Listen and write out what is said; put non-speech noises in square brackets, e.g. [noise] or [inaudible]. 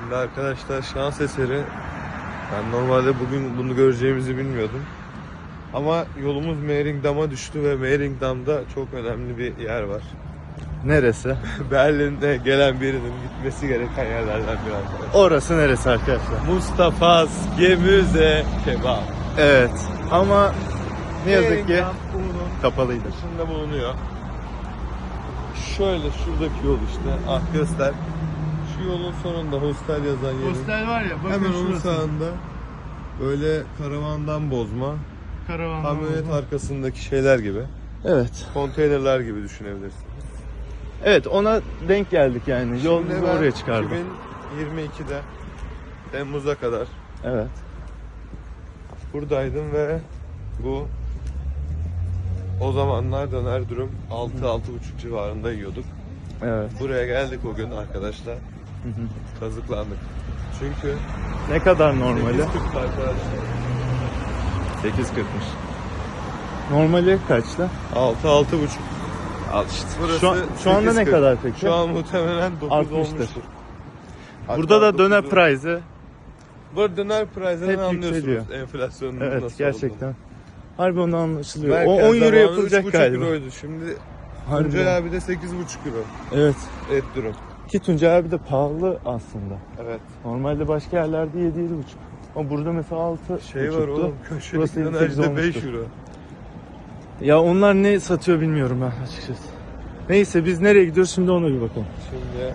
Şimdi arkadaşlar şans eseri ben normalde bugün bunu göreceğimizi bilmiyordum. Ama yolumuz Mehringdam'a düştü ve Mehringdam'da çok önemli bir yer var. Neresi? [laughs] Berlin'de gelen birinin gitmesi gereken yerlerden biri arkadaşlar. Orası neresi arkadaşlar? Mustafa'z Gemüze Kebap. Evet. Ama ne yazık ki kapalıydı. dışında bulunuyor. Şöyle şuradaki yol işte. Ah göster. Şu yolun sonunda hostel yazan yerin. Hostel var ya bakın Hemen onun şurası. sağında böyle karavandan bozma, Karavan. kamyonet arkasındaki şeyler gibi, Evet. konteynerler gibi düşünebilirsin. Evet ona denk geldik yani. Şimdi ben oraya çıkardık. 2022'de Temmuz'a kadar Evet. buradaydım ve bu o zamanlar döner dürüm 6-6,5 civarında yiyorduk. Evet. Buraya geldik o gün arkadaşlar. [laughs] Kazıklandık. Çünkü Ne kadar normali? 8.40 arkadaşlar. 8.40'mış. Normali kaçta? 6 6,5. Al işte. Burası Şu, an- şu anda ne 8.40. kadar peki? Şu an muhtemelen 9 Artmıştır. olmuştur. Burada Hatta da döner 9'u price'ı Burada döner price'den Hep anlıyorsunuz yükseliyor. enflasyonun evet nasıl gerçekten. Harbi onu anlaşılıyor. olduğunu. O Merkez 10 euro zamanı yapılacak 3,5 galiba. euroydu. Şimdi Harbi. Tuncay abi de 8,5 euro Evet. et dürüm. Ki Tuncay abi de pahalı aslında. Evet. Normalde başka yerlerde 7 7,5. Ama burada mesela 6 Şey var oğlum köşedeki Burası dönercide 8 5 olmuştur. euro. Ya onlar ne satıyor bilmiyorum ben açıkçası. Neyse biz nereye gidiyoruz şimdi ona bir bakalım. Şimdi